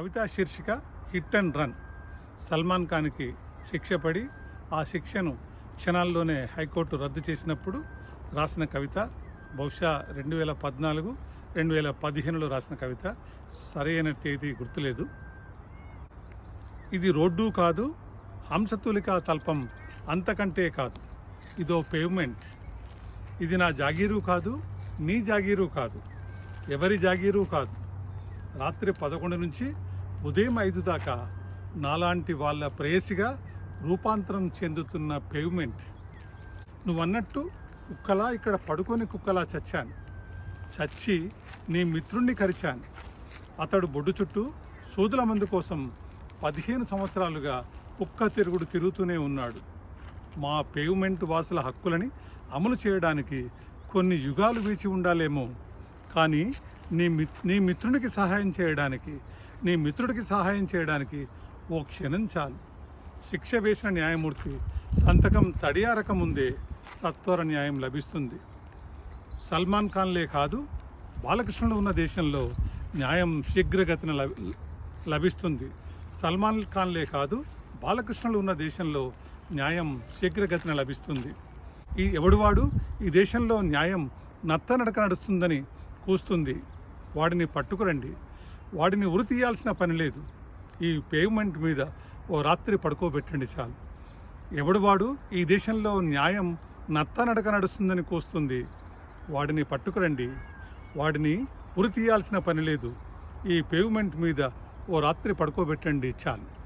కవిత శీర్షిక hit and run. Salman ఖాన్కి శిక్ష పడి ఆ శిక్షను క్షణాల్లోనే హైకోర్టు రద్దు చేసినప్పుడు రాసిన కవిత బహుశా రెండు వేల పద్నాలుగు రెండు వేల పదిహేనులో రాసిన కవిత సరైన తేదీ గుర్తులేదు. ఇది రోడ్డు కాదు హంసతులిక తల్పం అంతకంటే కాదు. ఇదో పేవ్మెంట్. ఇది నా జాగీరు కాదు నీ జాగీరు కాదు ఎవరి జాగీరు కాదు. రాత్రి పదకొండు నుంచి ఉదయం ఐదు దాకా నాలాంటి వాళ్ళ ప్రేయసిగా రూపాంతరం చెందుతున్న పేవ్మెంట్ నువ్వన్నట్టు కుక్కలా ఇక్కడ పడుకొని కుక్కలా చచ్చాను. చచ్చి నీ మిత్రుణ్ణి కరిచాను. అతడు బొడ్డు చుట్టూ సూదుల మందు కోసం పదిహేను సంవత్సరాలుగా కుక్క తిరుగుడు తిరుగుతూనే ఉన్నాడు. మా పేవ్మెంట్ వాసుల హక్కులని అమలు చేయడానికి కొన్ని యుగాలు వేచి ఉండాలేమో. కానీ నీ మిత్ నీ మిత్రునికి సహాయం చేయడానికి నీ మిత్రుడికి సహాయం చేయడానికి ఓ క్షణం చాలు. శిక్ష వేసిన న్యాయమూర్తి సంతకం తడియారక ముందే సత్వర న్యాయం లభిస్తుంది. సల్మాన్ ఖాన్లే కాదు బాలకృష్ణుడు ఉన్న దేశంలో న్యాయం శీఘ్రగతిన లభి- లభిస్తుంది. సల్మాన్ ఖాన్లే కాదు బాలకృష్ణుడు ఉన్న దేశంలో న్యాయం శీఘ్రగతిన లభిస్తుంది. ఈ ఎవడువాడు ఈ దేశంలో న్యాయం నత్తనడక నడుస్తుందని కూస్తుంది. వాడిని పట్టుకురండి. వాడిని ఉరి తీయాల్సిన పని లేదు. ఈ పేవ్మెంట్ మీద ఓ రాత్రి పడుకోబెట్టండి చాలు. ఎవడువాడు ఈ దేశంలో న్యాయం నత్తనడక నడుస్తుందని కూస్తుంది. వాడిని పట్టుకురండి. వాడిని ఉరి తీయాల్సిన పని లేదు. ఈ పేవ్మెంట్ మీద ఓ రాత్రి పడుకోబెట్టండి చాలు.